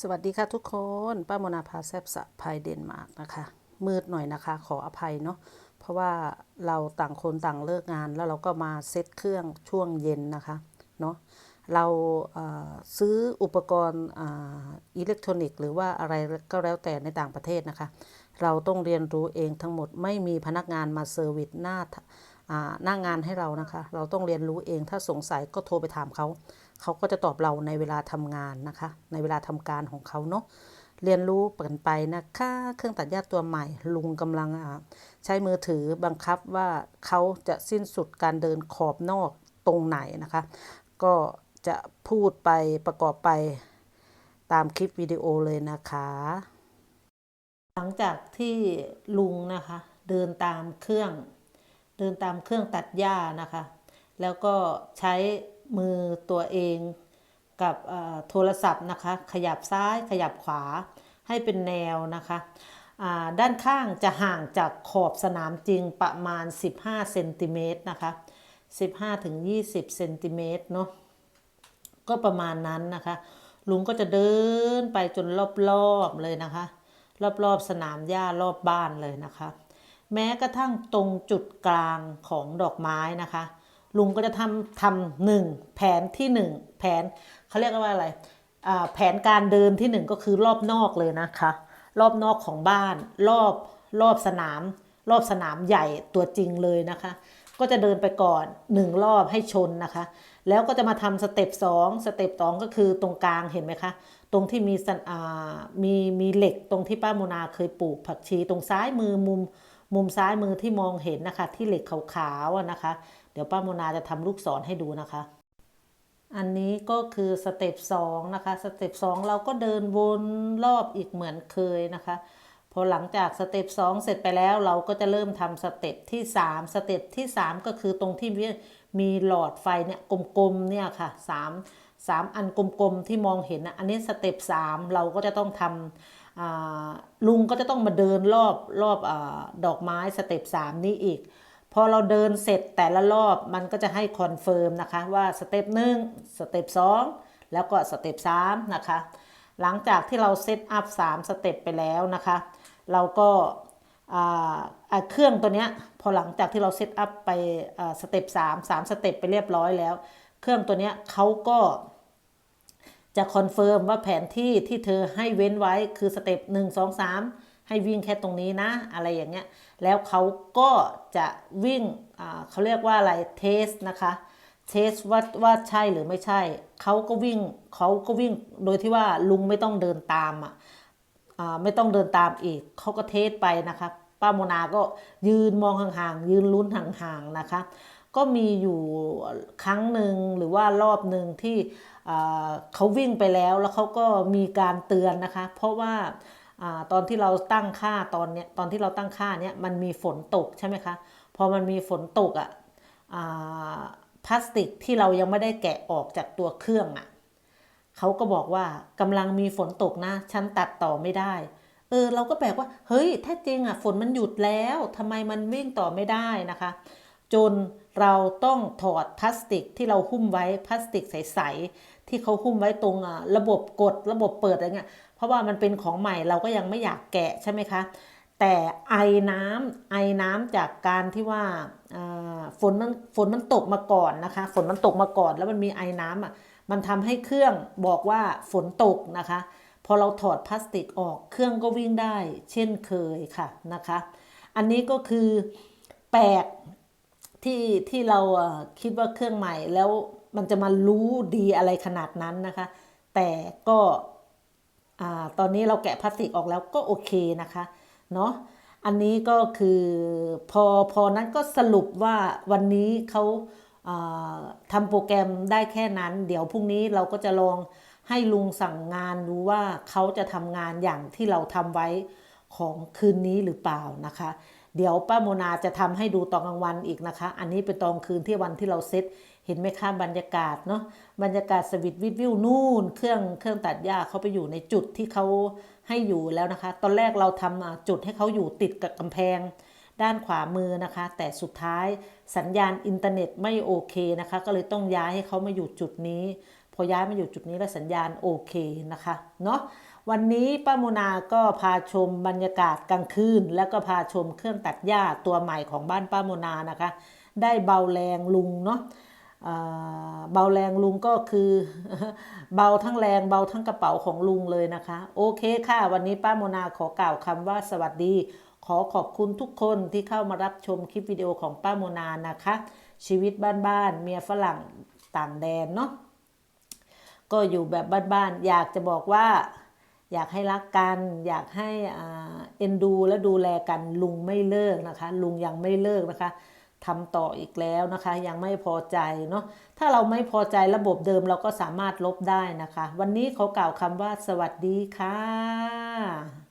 สวัสดีค่ะทุกคน ป้าโมนาพาแซบสะพายเดนมาร์กนะคะ มืดหน่อยนะคะ ขออภัยเนาะเพราะว่าเราต่างคนต่างเลิกงาน แล้วเราก็มาเซตเครื่องช่วงเย็นนะคะเนาะเราซื้ออุปกรณ์อิเล็กทรอนิกส์ หรือว่าอะไรก็แล้วแต่ในต่างประเทศนะคะ เราต้องเรียนรู้เองทั้งหมดไม่มีพนักงานมาเซอร์วิสหน้าหน้างานให้เรานะคะ เราต้องเรียนรู้เองถ้าสงสัยก็โทรไปถามเขา เขาก็จะตอบเราในเวลาทำงานนะคะ ในเวลาทำการของเขาเนาะเรียนรู้กันไปนะคะ เครื่องตัดหญ้าตัวใหม่ ลุงกำลังใช้มือถือบังคับว่าเขาจะสิ้นสุดการเดินขอบนอกตรงไหนนะคะ ก็จะพูดไปประกอบไปตามคลิปวิดีโอเลยนะคะ หลังจากที่ลุงนะคะ เดินตามเครื่อง เดินตามเครื่องตัดหญ้านะคะ แล้วก็ใช้ มือตัวเองกับโทรศัพท์นะคะ ขยับซ้ายขยับขวาให้เป็นแนวนะคะด้านข้างจะห่างจากขอบสนามจริงประมาณ 15เซนติเมตรนะคะ 15-20เซนติเมตรเนาะก็ประมาณนั้นนะคะ ลุงก็จะเดินไปจนรอบๆเลยนะคะ รอบๆสนามหญ้ารอบบ้านเลยนะคะ แม้กระทั่งตรงจุดกลางของดอกไม้นะคะ ลุงก็จะทำทำหนึ่งแผนที่หนึ่งแผนเขาเรียกว่าอะไรอ่าแผนการเดินที่หนึ่งก็คือรอบนอกเลยนะคะ รอบนอกของบ้าน รอบรอบสนาม รอบสนามใหญ่ตัวจริงเลยนะคะ ก็จะเดินไปก่อนหนึ่งรอบให้ชนนะคะ แล้วก็จะมาทำสเต็ปสองสเต็ปสองก็คือตรงกลางเห็นไหมคะ ตรงที่มีสันอ่ามีมีเหล็กตรงที่ป้าโมนาเคยปลูกผักชีตรงซ้ายมือมุม มุมซ้ายมือที่มองเห็นนะคะ ที่เหล็กขาวๆนะคะ เดี๋ยวป้าโมนาจะทำลูกศรให้ดูนะคะ อันนี้ก็คือสเต็ปสองนะคะ สเต็ปสองเราก็เดินวนรอบอีกเหมือนเคยนะคะ พอหลังจากสเต็ปสองเสร็จไปแล้วเราก็จะเริ่มทำสเต็ปที่สามสเต็ปที่สามก็คือตรงที่มีมีหลอดไฟเนี่ยกลมๆเนี่ยค่ะสามสามอันกลมๆที่มองเห็นนะอันนี้สเต็ปสามเราก็จะต้องทำอ่า ลุงก็จะต้องมาเดินรอบรอบอดอกไม้สเต็ปสามนี้อีก พอเราเดินเสร็จแต่ละรอบมันก็จะให้คอนเฟิร์มนะคะว่าสเต็ปหนึ่งสเต็ปสองแล้วก็สเต็ปสามนะคะ หลังจากที่เราเซตอัพสามสเต็ปไปแล้วนะคะ เราก็เครื่องตัวนี้พอหลังจากที่เราเซตอัพไปสเต็ปสามสามสเต็ปไปเรียบร้อยแล้ว เครื่องตัวนี้เขาก็ จะคอนเฟิร์มว่าแผนที่ที่เธอให้เว้นไว้คือสเต็ปหนึ่งสองสามให้วิ่งแค่ตรงนี้นะ อะไรอย่างเงี้ย แล้วเขาก็จะวิ่งเขาเรียกว่าอะไรเทสนะคะเทสว่าว่าใช่หรือไม่ใช่ เขาก็วิ่งเขาก็วิ่งโดยที่ว่าลุงไม่ต้องเดินตามอะไม่ต้องเดินตามอีก เขาก็เทสไปนะคะป้าโมนาก็ยืนมองห่างๆ ยืนลุ้นห่างๆนะคะ ก็มีอยู่ครั้งหนึ่งหรือว่ารอบหนึ่งที่ เขาวิ่งไปแล้วแล้วเขาก็มีการเตือนนะคะ เพราะว่าอตอนที่เราตั้งค่าตอนเนี้ยตอนที่เราตั้งค่าเนี้ยมันมีฝนตกใช่ไหมคะพอมันมีฝนตกอะอ่าพลาสติกที่เรายังไม่ได้แกะออกจากตัวเครื่องอะเขาก็บอกว่ากำลังมีฝนตกนะฉันตัดต่อไม่ได้เออเราก็แปลกว่าเฮ้ยแท้จริงอะฝนมันหยุดแล้วทำไมมันวิ่งต่อไม่ได้นะคะ จนเราต้องถอดพลาสติกที่เราหุ้มไว้พลาสติกใสๆที่เขาหุ้มไว้ตรงระบบกดระบบเปิดอะไรเงี้ยเพราะว่ามันเป็นของใหม่เราก็ยังไม่อยากแกะใช่ไหมคะ แต่ไอน้ำไอน้ำจากการที่ว่าฝนมันฝนมันตกมาก่อนนะคะ ฝนมันตกมาก่อน แล้วมันมีไอน้ำอะมันทำให้เครื่องบอกว่าฝนตกนะคะ พอเราถอดพลาสติกออกเครื่องก็วิ่งได้ เช่นเคยค่ะนะคะ อันนี้ก็คือแปลก ที่ที่เราคิดว่าเครื่องใหม่แล้วมันจะมารู้ดีอะไรขนาดนั้นนะคะ แต่ก็ตอนนี้เราแกะพลาสติกออกแล้วก็โอเคนะคะเนาะอันนี้ก็คือพอพอนั้นก็สรุปว่าวันนี้เขาาทำโปรแกรมได้แค่นั้น เดี๋ยวพรุ่งนี้เราก็จะลองให้ลุงสั่งงานดูว่าเขาจะทำงานอย่างที่เราทำไว้ของคืนนี้หรือเปล่านะคะ เดี๋ยวป้าโมนาจะทำให้ดูตอนกลางวันอีกนะคะ อันนี้เป็นตอนคืนที่วันที่เราเซตเห็นไหมคะบรรยากาศเนาะบรรยากาศสวิตวิดวิวนู่น เครื่องเครื่องตัดหญ้าเขาไปอยู่ในจุดที่เขาให้อยู่แล้วนะคะ ตอนแรกเราทำอ่าจุดให้เขาอยู่ติดกับกำแพง ด้านขวามือนะคะ แต่สุดท้ายสัญญาณอินเทอร์เน็ตไม่โอเคนะคะ ก็เลยต้องย้ายให้เขามาอยู่จุดนี้ พอย้ายมาอยู่จุดนี้แล้วสัญญาณโอเคนะคะเนาะ วันนี้ป้าโมนาก็พาชมบรรยากาศกลางคืน แล้วก็พาชมเครื่องตัดหญ้าตัวใหม่ของบ้านป้าโมนานะคะ ได้เบาแรงลุงเนาะเบาแรงลุงก็คือเบาทั้งแรงเบาทั้งกระเป๋าของลุงเลยนะคะ โอเคค่ะ วันนี้ป้าโมนาขอกล่าวคำว่าสวัสดี ขอขอบคุณทุกคนที่เข้ามารับชมคลิปวิดีโอของป้าโมนานะคะ ชีวิตบ้านๆเมียฝรั่งต่างแดนเนาะก็อยู่แบบบ้านๆอยากจะบอกว่า อยากให้รักกัน อยากให้เอ็นดูและดูแลกันลุงไม่เลิกนะคะ ลุงยังไม่เลิกนะคะทำต่ออีกแล้วนะคะ ยังไม่พอใจเนาะถ้าเราไม่พอใจระบบเดิมเราก็สามารถลบได้นะคะ วันนี้เขากล่าวคำว่าสวัสดีค่ะ